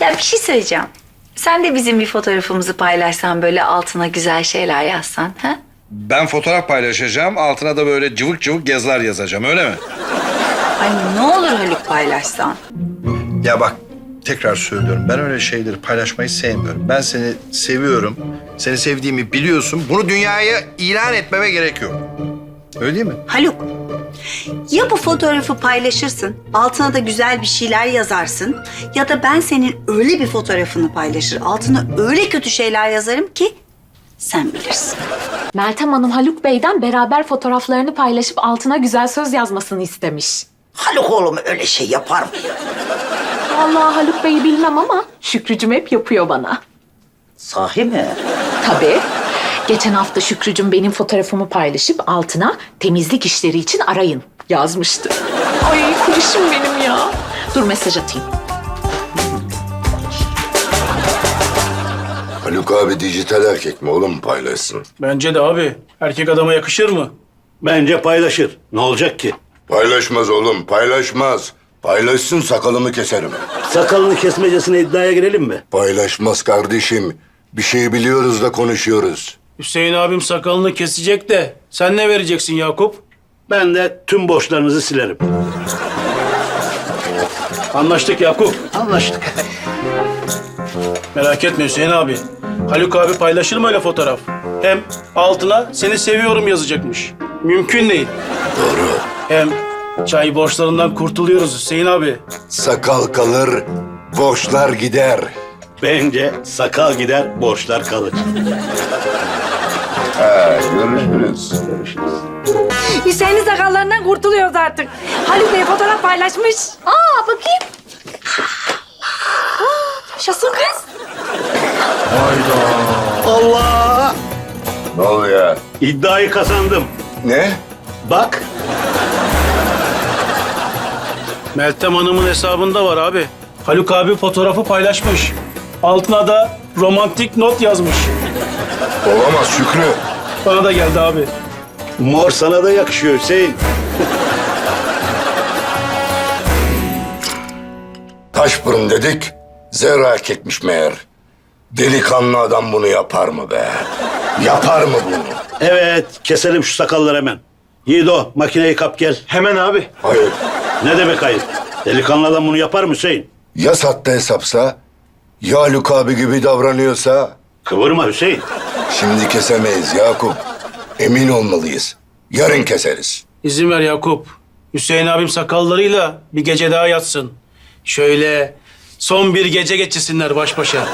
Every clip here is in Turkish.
Ya bir şey söyleyeceğim. Sen de bizim bir fotoğrafımızı paylaşsan böyle altına güzel şeyler yazsan. Ha? Ben fotoğraf paylaşacağım. Altına da böyle cıvık cıvık yazılar yazacağım öyle mi? Ay ne olur Haluk paylaşsan. Ya bak tekrar söylüyorum. Ben öyle şeyleri paylaşmayı sevmiyorum. Ben seni seviyorum. Seni sevdiğimi biliyorsun. Bunu dünyaya ilan etmeme gerek yok. Öyle değil mi? Haluk, ya bu fotoğrafı paylaşırsın, altına da güzel bir şeyler yazarsın ya da ben senin öyle bir fotoğrafını paylaşır, altına öyle kötü şeyler yazarım ki sen bilirsin. Meltem Hanım Haluk Bey'den beraber fotoğraflarını paylaşıp altına güzel söz yazmasını istemiş. Haluk oğlum öyle şey yapar mı? Vallahi Haluk Bey'i bilmem ama Şükrücüm hep yapıyor bana. Sahi mi? Tabii. Geçen hafta Şükrücüm benim fotoğrafımı paylaşıp altına temizlik işleri için arayın yazmıştı. Ay kuruşum benim ya. Dur mesaj atayım. Haluk abi dijital erkek mi oğlum paylaşsın? Bence de abi. Erkek adama yakışır mı? Bence paylaşır. Ne olacak ki? Paylaşmaz oğlum paylaşmaz. Paylaşsın sakalımı keserim. Sakalını kesmecesine iddiaya girelim mi? Paylaşmaz kardeşim. Bir şey biliyoruz da konuşuyoruz. Hüseyin abim sakalını kesecek de sen ne vereceksin Yakup? Ben de tüm borçlarınızı silerim. Anlaştık Yakup. Anlaştık. Merak etme Hüseyin abi. Haluk abi paylaşır mı öyle fotoğraf? Hem altına seni seviyorum yazacakmış. Mümkün değil. Doğru. Hem çay borçlarından kurtuluyoruz Hüseyin abi. Sakal kalır, borçlar gider. Bence sakal gider, borçlar kalır. Ha, görüşürüz. Hüseyin'in sakallarından kurtuluyoruz artık. Haluk Bey fotoğraf paylaşmış. Aa bakayım. Şasın kız. Allah! Ne oluyor? İddiayı kazandım. Ne? Bak, Meltem Hanım'ın hesabında var abi. Haluk abi fotoğrafı paylaşmış. Altına da romantik not yazmış. Olamaz Şükrü. Bana da geldi abi. mor sana da yakışıyor Hüseyin. Taşburun dedik, zerre erkekmiş meğer. Delikanlı adam bunu yapar mı be? Yapar mı bunu? Evet, keselim şu sakalları hemen. Yiğido, makineyi kap gel. Hemen abi. Hayır. Ne demek hayır? Delikanlı adam bunu yapar mı Hüseyin? Ya sattı hesapsa, ya Haluk abi gibi davranıyorsa Kıvırma Hüseyin. Şimdi kesemeyiz Yakup. Emin olmalıyız. Yarın keseriz. İzin ver Yakup. Hüseyin abim sakallarıyla bir gece daha yatsın. Şöyle son bir gece geçirsinler baş başa.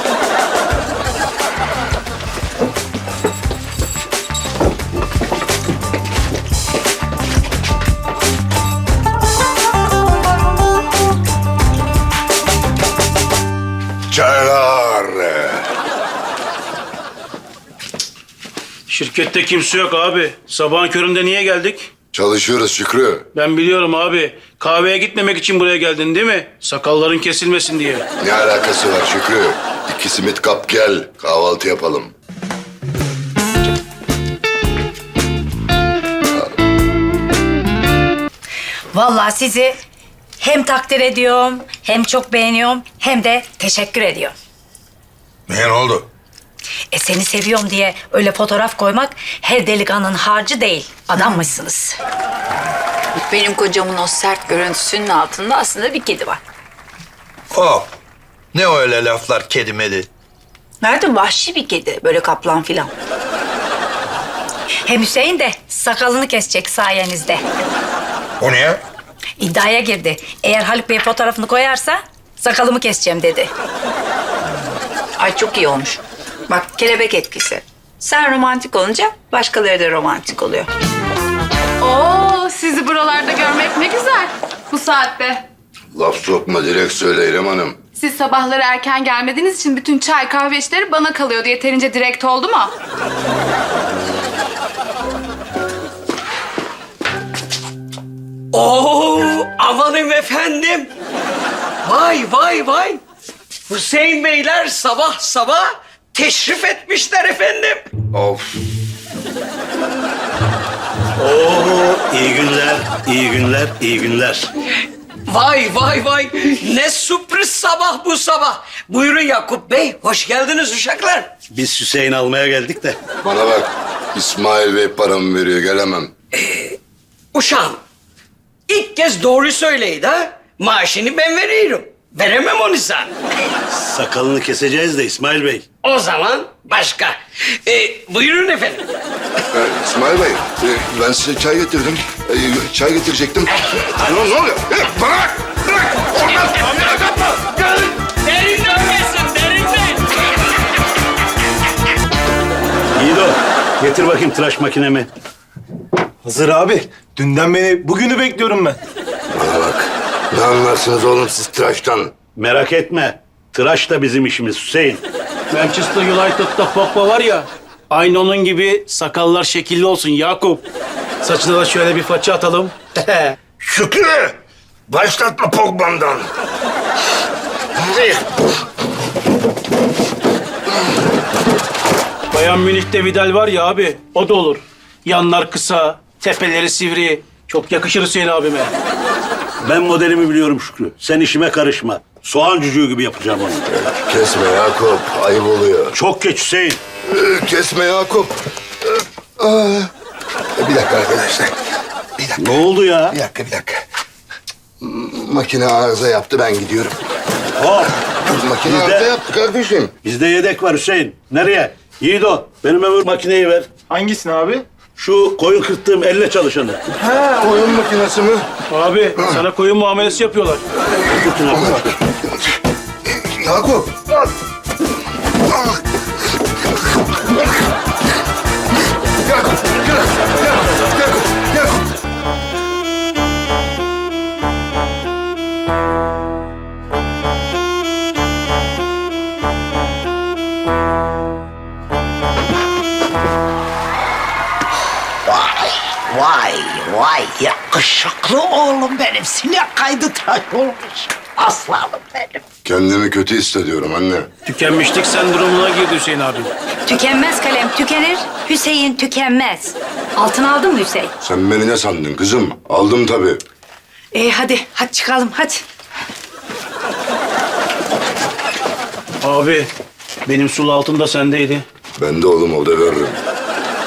Şirkette kimse yok abi. Sabahın köründe niye geldik? Çalışıyoruz Şükrü. Ben biliyorum abi. Kahveye gitmemek için buraya geldin değil mi? Sakalların kesilmesin diye. Ne alakası var Şükrü? İki simit kap gel. Kahvaltı yapalım. Vallahi sizi hem takdir ediyorum, hem çok beğeniyorum, hem de teşekkür ediyorum. Ne oldu? E seni seviyorum diye öyle fotoğraf koymak her delikanlının harcı değil. Adammışsınız. Benim kocamın o sert görüntüsünün altında aslında bir kedi var. Hop. Ne o öyle laflar kedi medi? Nerede vahşi bir kedi böyle kaplan filan. Hem Hüseyin de sakalını kesecek sayenizde. O ne ya? İddiaya girdi. Eğer Haluk Bey fotoğrafını koyarsa sakalımı keseceğim dedi. Ay çok iyi olmuş. Bak kelebek etkisi. Sen romantik olunca başkaları da romantik oluyor. Oo, sizi buralarda görmek ne güzel. Bu saatte. Laf sokma direkt söyle İrem Hanım. Siz sabahları erken gelmediğiniz için bütün çay kahve işleri bana kalıyordu. Yeterince direkt oldu mu? Oo, amanın efendim. Vay vay vay. Hüseyin Beyler sabah sabah teşrif etmişler efendim. Of. Oo, iyi günler, iyi günler, iyi günler. Vay vay vay. Ne sürpriz sabah bu sabah. Buyurun Yakup Bey. Hoş geldiniz uşaklar. Biz Hüseyin almaya geldik de. Bana bak. İsmail Bey paramı veriyor gelemem. Uşağım. ilk kez doğru söyleydi ha. Maaşını ben veriyorum. Veremem onu sen. Sakalını keseceğiz de İsmail Bey. O zaman başka. Ee, buyurun efendim. Ee, İsmail Bey, e, ben size çay getirdim. Ee, çay getirecektim. ne, ne oluyor? Ee, bana bak! Bırak! Olmaz! Yapma! Derin dönmesin, derinden. Yiğido getir bakayım tıraş makinemi. Hazır abi. Dünden beri bugünü bekliyorum ben. Bana bak. Ne anlarsınız oğlum siz tıraştan? Merak etme. Tıraş da bizim işimiz Hüseyin. Manchester United'da Pogba var ya. Aynı onun gibi sakallar şekilli olsun Yakup. Saçına da şöyle bir faça atalım. Şükrü! Başlatma Pogba'mdan. Bayan Münih'te Vidal var ya abi. O da olur. Yanlar kısa, tepeleri sivri. Çok yakışır Hüseyin abime. Ben modelimi biliyorum Şükrü. Sen işime karışma. Soğan cücüğü gibi yapacağım onu. Kesme Yakup. Ayıp oluyor. Çok geç Hüseyin. Kesme Yakup. Aa. Bir dakika arkadaşlar. Bir dakika. Ne oldu ya? Bir dakika, bir dakika. Makine arıza yaptı, ben gidiyorum. Hop. Makine Bizde- arıza yaptı kardeşim. Bizde yedek var Hüseyin. Nereye? Yiğido, benim öbür makineyi ver. Hangisini abi? Şu koyun kırttığım elle çalışanı. Ha, oyun makinesi mi? Abi, sana koyun muamelesi yapıyorlar. Tutun abi. Yakup. al. Vay, vay. Yakışıklı oğlum benim. Sinek kaydı tıraş olmuş. Aslanım benim. Kendimi kötü hissediyorum anne. Tükenmişlik sendromuna girdi Hüseyin abi. Tükenmez kalem tükenir. Hüseyin tükenmez. Altın aldın mı Hüseyin? Sen beni ne sandın kızım? Aldım tabii. Ee, hadi, hadi çıkalım hadi. Abi, benim sulu altın da sendeydi. Ben de oğlum o da veririm.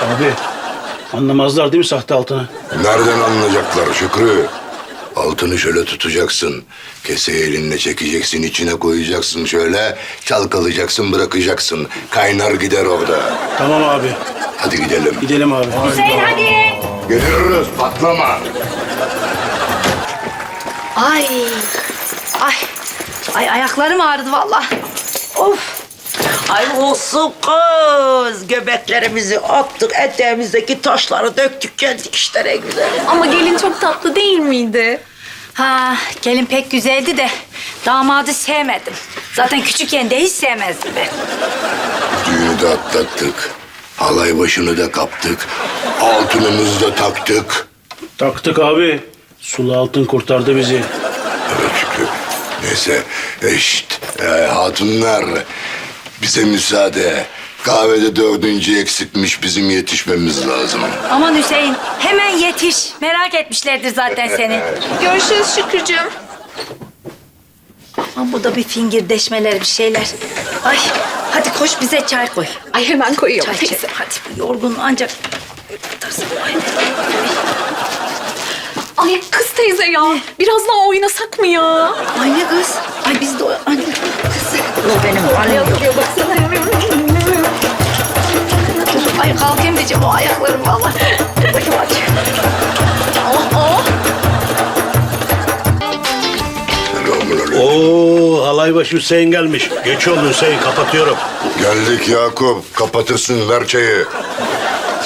Abi, anlamazlar değil mi sahte altını? Nereden anlayacaklar Şükrü? Altını şöyle tutacaksın. Keseyi elinle çekeceksin, içine koyacaksın şöyle. Çalkalayacaksın, bırakacaksın. Kaynar gider orada. Tamam abi, Hadi gidelim. gidelim abi. Hüseyin hadi. Geliyoruz, patlama. Ay. Ay. Ay ayaklarım ağrıdı vallahi. Of. Ay olsun kız. Göbeklerimizi attık, eteğimizdeki taşları döktük geldik işte ne güzel. Ama gelin çok tatlı değil miydi? Ha, gelin pek güzeldi de damadı sevmedim. Zaten küçükken de hiç sevmezdim ben. Düğünü de atlattık. Halay başını da kaptık. Altınımızı da taktık. Taktık abi. Sulu altın kurtardı bizi. Evet Şükrü. Neyse, eşit. Ee, hatunlar, bize müsaade. Kahvede dördüncü eksikmiş, bizim yetişmemiz lazım. Aman Hüseyin hemen yetiş. Merak etmişlerdir zaten seni. Görüşürüz Şükrücüğüm. Aman bu da bir fingirdeşmeler bir şeyler. Ay hadi koş bize çay koy. Ay hemen koyuyorum Çay teyze. çay. Hadi bu yorgun ancak. Ay. Kız teyze ya. Biraz daha oynasak mı ya? Ay ne kız? Ay biz de o... O benim yok. Yazıyor baksana. Ay kalkayım diyeceğim o ayaklarım vallahi. Bakayım aç. Oh oh. Oo, halaybaşı Hüseyin gelmiş. Geç oldu Hüseyin, kapatıyorum. Geldik Yakup, kapatırsın, ver çayı.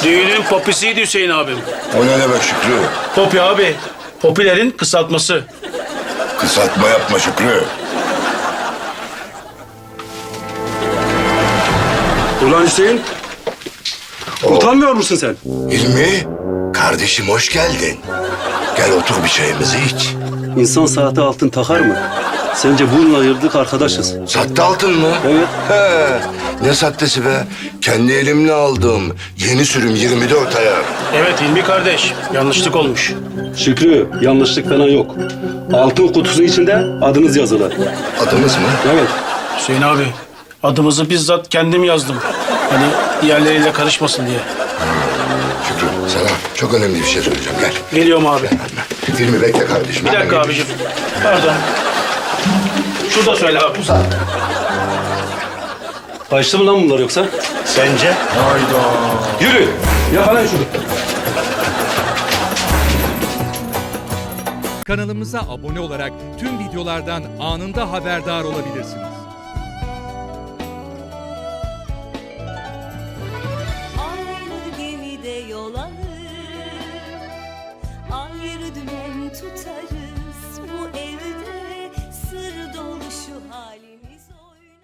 Düğünün popisiydi Hüseyin abim. O ne demek Şükrü? Popi abi. Popilerin kısaltması. Kısaltma yapma Şükrü. Ulan Hüseyin. Utanmıyor musun sen? İlmi, kardeşim hoş geldin. Gel otur bir çayımızı iç. İnsan saati altın takar mı? Sence bununla ayırdık arkadaşız. Sattı altın mı? Evet. He. Ne sahtesi be? Kendi elimle aldım. Yeni sürüm 24 aya. Evet Hilmi kardeş. Yanlışlık olmuş. Şükrü yanlışlık falan yok. Altın kutusu içinde adınız yazılı. Adımız mı? Evet. Hüseyin abi adımızı bizzat kendim yazdım. Hani diğerleriyle karışmasın diye. Şükrü sana çok önemli bir şey söyleyeceğim. Gel. Geliyorum abi. Filmi bekle kardeşim. Bir hemen dakika geliyorum. abicim. Pardon. Şurada söyle abi. Kaçtı mı lan bunlar yoksa? Sence? Yürü. Yakalayın şunu. Kanalımıza abone olarak tüm videolardan anında haberdar olabilirsiniz.